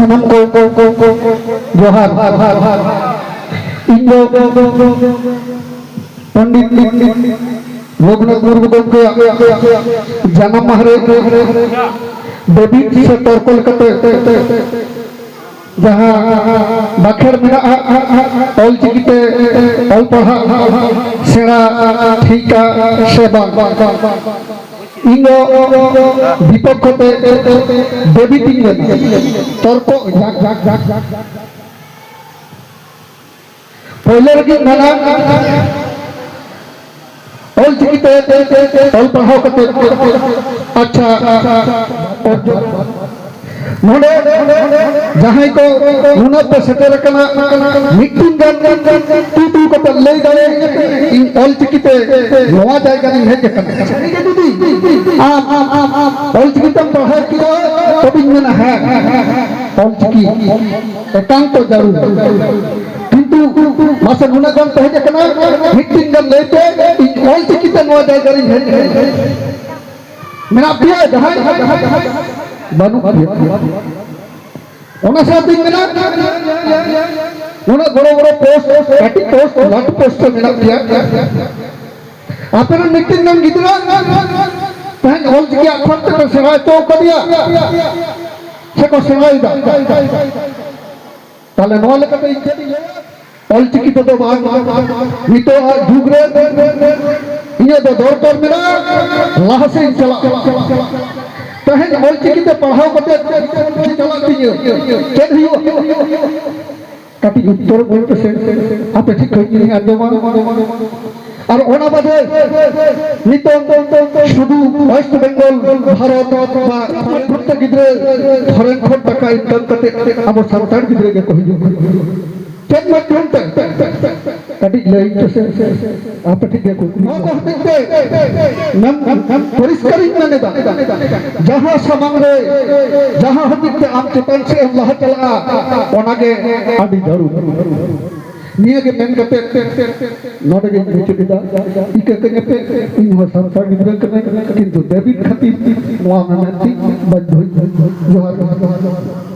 সালাম জোহার পণ্ডিত লোকনাথ মুর্মুকে জানা মাহারে দেবী সে তর্কল কাতে যাহা বাখের মেরা অল চিকিতে অল পড়া সেরা ঠিকা, সেবা। ᱤᱧ ᱵᱤᱯᱚᱠᱠᱷᱚ ᱛᱮ ᱰᱮᱵᱤᱴ ᱤᱧ ᱞᱮᱱᱟ ᱛᱚᱨᱠᱚ ᱡᱟᱠ ᱡᱟᱠ ᱡᱟᱠ ᱡᱟᱠ ᱯᱳᱭᱞᱳ ᱨᱮᱜᱮ ᱢᱮᱱᱟ ᱚᱞ ᱪᱤᱠᱤ ᱛᱮ ᱚᱞ ᱯᱟᱲᱦᱟᱣ ᱠᱟᱛᱮ ᱟᱪᱪᱷᱟ ᱚᱨᱡᱚᱱ ᱱᱚᱰᱮ ᱡᱟᱦᱟᱸᱭ ᱠᱚ ᱱᱩᱱᱟᱹᱜ ᱠᱚ ᱥᱮᱴᱮᱨ ᱟᱠᱟᱱᱟ ᱢᱤᱫᱴᱤᱱ ᱜᱟᱱ ᱛᱩ ᱛᱩ ᱠᱟᱛᱮ ᱞᱟᱹᱭ ᱫᱟᱲᱮᱭᱟᱹᱧ ᱤᱧ ᱚᱞ ᱪᱤᱠᱤ ᱛᱮ ᱱᱚᱣᱟ ᱡᱟᱭᱜᱟ ᱨᱤᱧ ᱦᱮᱡ ᱟᱠᱟᱱᱟ অলচিকিতাম পড়ার কি তবে মেনা হ্যাঁ অলচিকি একান্ত জরুর কিন্তু মাসে গুণাগম তো হয়ে যাকে না মিটিং গম লেতে অলচিকিতে নয় যায় গরিব হেন মেনা পিয়া জাহান বানু ওনা সাথে মেনা ওনা বড় বড় পোস্ট একটি পোস্ট লট পোস্ট মেনা পিয়া আপনারা মিটিং গম গিতরা ᱛᱮᱦᱮᱧ ᱚᱞ ᱪᱤᱠᱤ ᱟᱠᱷᱚᱨ ᱛᱮᱠᱚ ᱥᱮᱬᱟ ᱦᱚᱪᱚ ᱟᱠᱟᱫᱮᱭᱟ ᱥᱮᱠᱚ ᱥᱮᱬᱟᱭᱮᱫᱟ ᱛᱟᱦᱞᱮ ᱱᱚᱣᱟ ᱞᱮᱠᱟᱛᱮ ᱤᱧ ᱪᱮᱫ ᱤᱧ ᱞᱟᱹᱭᱟ ᱚᱞᱪᱤᱠᱤ ᱛᱮᱫᱚ ᱵᱟᱝ ᱱᱤᱛᱚᱜ ᱡᱩᱜᱽ ᱨᱮ ᱤᱧᱟᱹᱜ ᱫᱚ ᱫᱚᱨᱠᱟর ᱢᱮᱱᱟᱜᱼᱟ ᱞᱟᱦᱟ ᱥᱮᱫ ᱤᱧ ᱪᱟᱞᱟᱜ ᱛᱮᱦᱮᱧ ᱚᱞᱪᱤᱠᱤ ᱛᱮ ᱯᱟᱲᱦᱟᱣ ᱠᱟᱛᱮ ᱪᱮᱫ ᱪᱟᱞᱟᱜ ᱛᱤᱧᱟᱹ ᱪᱮᱫ ᱦᱩᱭᱩᱜᱼᱟ ᱠᱟᱹᱴᱤᱡ ᱩᱛᱛᱚᱨ ᱵᱚᱞᱛᱮ ᱥᱮ ᱟᱯᱮ ᱴᱷᱤᱠ ᱠᱷᱚᱡ ᱤᱧ ᱟᱸᱡᱚᱢᱟ আর ওনা বাদে নিতং শুধু ওয়েস্ট বেঙ্গল, ভারত বা প্রত্যেক গিদ্রে ধরেন খোট টাকা ইনকাম করতে আবার সান্তার গিদ্রে গে কহি চেক মাধ্যম কাটিক লই আপনি ঠিক দেখো পরিষ্কার মানে দা যাহা সমাংরে, যাহা হতিতে আম চেতন সে আল্লাহ তাআলা, ওনাকে আদি ধরু ᱱᱤᱭᱟᱹᱜᱮ ᱢᱮᱱ ᱠᱟᱛᱮ ᱱᱚᱰᱮ ᱜᱮ ᱢᱩᱪᱟᱹᱫ ᱮᱫᱟ ᱤᱠᱟᱹ ᱠᱟᱛᱮ ᱤᱧ ᱦᱚᱸ ᱥᱟᱱᱛᱟᱲ ᱜᱤᱫᱽᱨᱟᱹ ᱠᱟᱹᱱᱟᱹᱧ ᱠᱤᱱᱛᱩ ᱰᱮᱵᱤᱴ ᱠᱷᱟᱹᱛᱤᱨ ᱱᱚᱣᱟ ᱢᱮᱱᱟᱜ ᱛᱤᱧ ᱵᱟᱫᱽᱫᱷᱚ ᱡᱚᱦᱟᱨ ᱡᱚᱦᱟᱨ ᱡᱚᱦᱟᱨ